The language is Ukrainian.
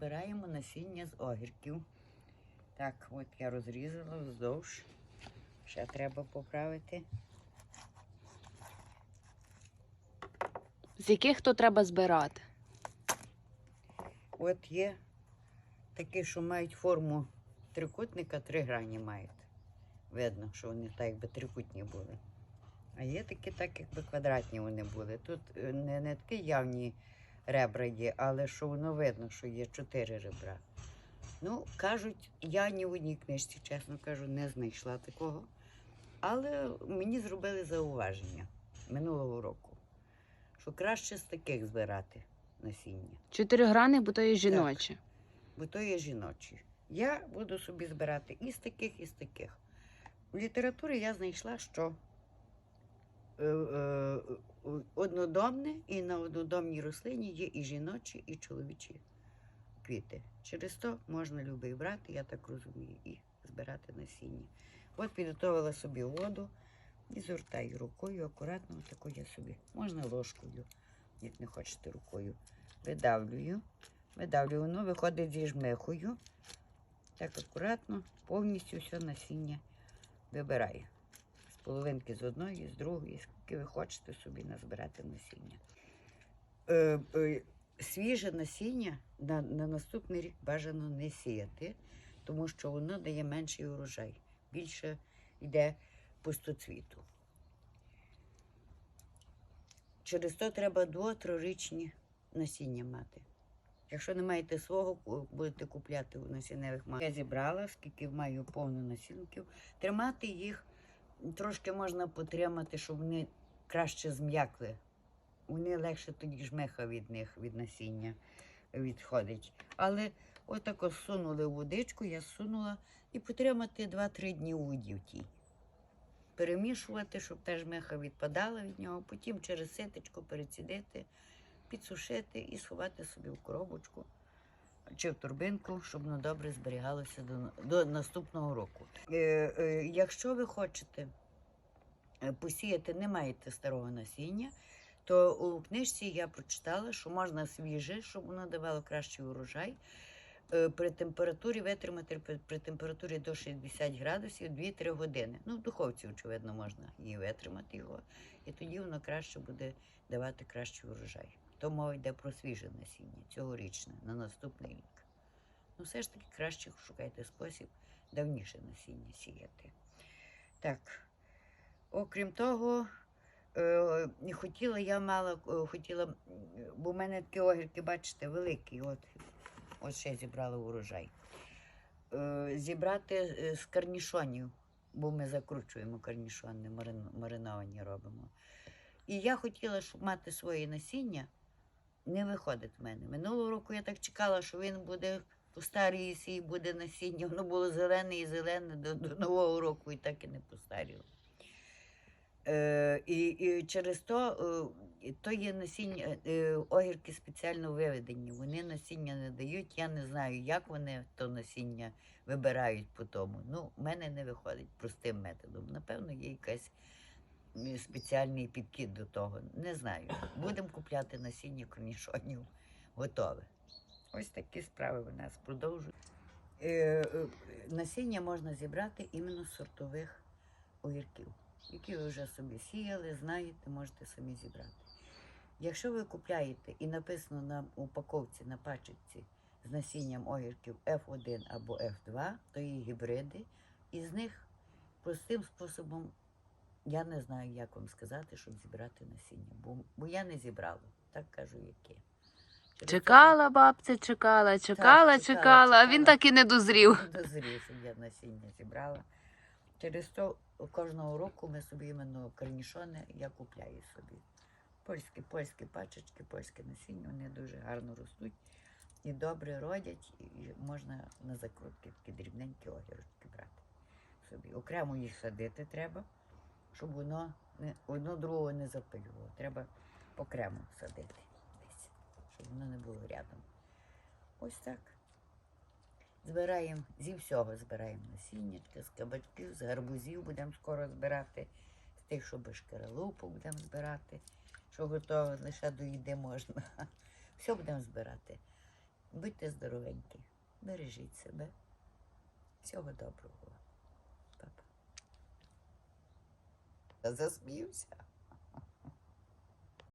збираємо насіння з огірків. Так, от я розрізала вздовж. Ще треба поправити. З яких то треба збирати? От є такі, що мають форму трикутника, три грані мають. Видно, що вони так якби трикутні були. А є такі, так якби квадратні вони були. Тут е, не, не такі явні ребра є, але що воно видно, що є чотири ребра. Ну, кажуть, я ні в одній книжці, чесно кажу, не знайшла такого. Але мені зробили зауваження минулого року, що краще з таких збирати насіння Чотири грани, бо то є жіночі. бо то є жіночі. Я буду собі збирати і з таких, і з таких. У літературі я знайшла, що однодомне і на однодомній рослині є і жіночі, і чоловічі квіти. Через то можна любий брати, я так розумію, і збирати насіння. От підготувала собі воду і згортаю рукою, акуратно, таку я собі. Можна ложкою, як не хочете рукою. Видавлюю. Видавлюю, воно виходить зі жмихою. Так акуратно, повністю все насіння вибираю. Половинки з одної, з другої, скільки ви хочете собі назбирати насіння. Е, е, свіже насіння на, на наступний рік бажано не сіяти, тому що воно дає менший урожай. Більше йде пустоцвіту. Через то треба дво-трирічні насіння мати. Якщо не маєте свого, будете купляти у насінневих магазинах. Я зібрала, скільки маю повно насінків. Тримати їх трошки можна потримати, щоб вони краще зм'якли. Вони легше тоді жмеха від них, від насіння відходить. Але отак ось сунули в водичку, я сунула і потримати 2-3 дні у воді в. Перемішувати, щоб та жмеха відпадала від нього, потім через ситочку перецідити підсушити і сховати собі в коробочку чи в торбинку, щоб воно добре зберігалося до, до наступного року. Е, е, якщо ви хочете е, посіяти, не маєте старого насіння, то у книжці я прочитала, що можна свіже, щоб воно давало кращий урожай. е, При температурі витримати при, при температурі до 60 градусів 2-3 години. Ну, в духовці, очевидно, можна її витримати його, і тоді воно краще буде давати кращий урожай. То мова йде про свіже насіння, цьогорічне, на наступний рік. Ну, все ж таки краще шукайте спосіб давніше насіння сіяти. Так, окрім того, е, хотіла я мала, е, хотіла, бо в мене такі огірки, бачите, великі. От, от ще зібрала урожай. Е, зібрати з карнішонів, бо ми закручуємо карнішони, марин- мариновані робимо. І я хотіла, щоб мати своє насіння, не виходить в мене. Минулого року я так чекала, що він буде постаріється і буде насіння. Воно було зелене і зелене до, до Нового року і так і не постаріло. Е, і, і через то, е, то є насіння, е, огірки спеціально виведені. Вони насіння не дають. Я не знаю, як вони то насіння вибирають по тому. Ну, в мене не виходить простим методом. Напевно, є якась спеціальний підхід до того. Не знаю. Будемо купляти насіння корнішонів готове. Ось такі справи в нас продовжують. Е, е, насіння можна зібрати іменно з сортових огірків, які ви вже собі сіяли, знаєте, можете самі зібрати. Якщо ви купляєте і написано на упаковці на пачечці з насінням огірків F1 або F2, то є гібриди, і з них простим способом я не знаю, як вам сказати, щоб зібрати насіння, бо, бо я не зібрала, так кажу, яке. Через Чекала бабця, чекала, чекала, чекала, чекала, а він чекала. так і не дозрів. Дозрів, щоб я насіння зібрала. Через то кожного року ми собі іменно корнішони я купляю собі. Польські, польські пачечки, польське насіння, вони дуже гарно ростуть і добре родять, і можна на закрутки такі дрібненькі огірочки брати собі. Окремо їх садити треба, щоб воно не, одно другого не запилювало. Треба окремо садити десь, щоб воно не було рядом. Ось так. Збираємо зі всього збираємо насіннячка, з кабачків, з гарбузів будемо скоро збирати, з тих, що без шкаралупу будемо збирати, що готове лише до їди можна. Все будемо збирати. Будьте здоровенькі, бережіть себе. Всього доброго. does this music.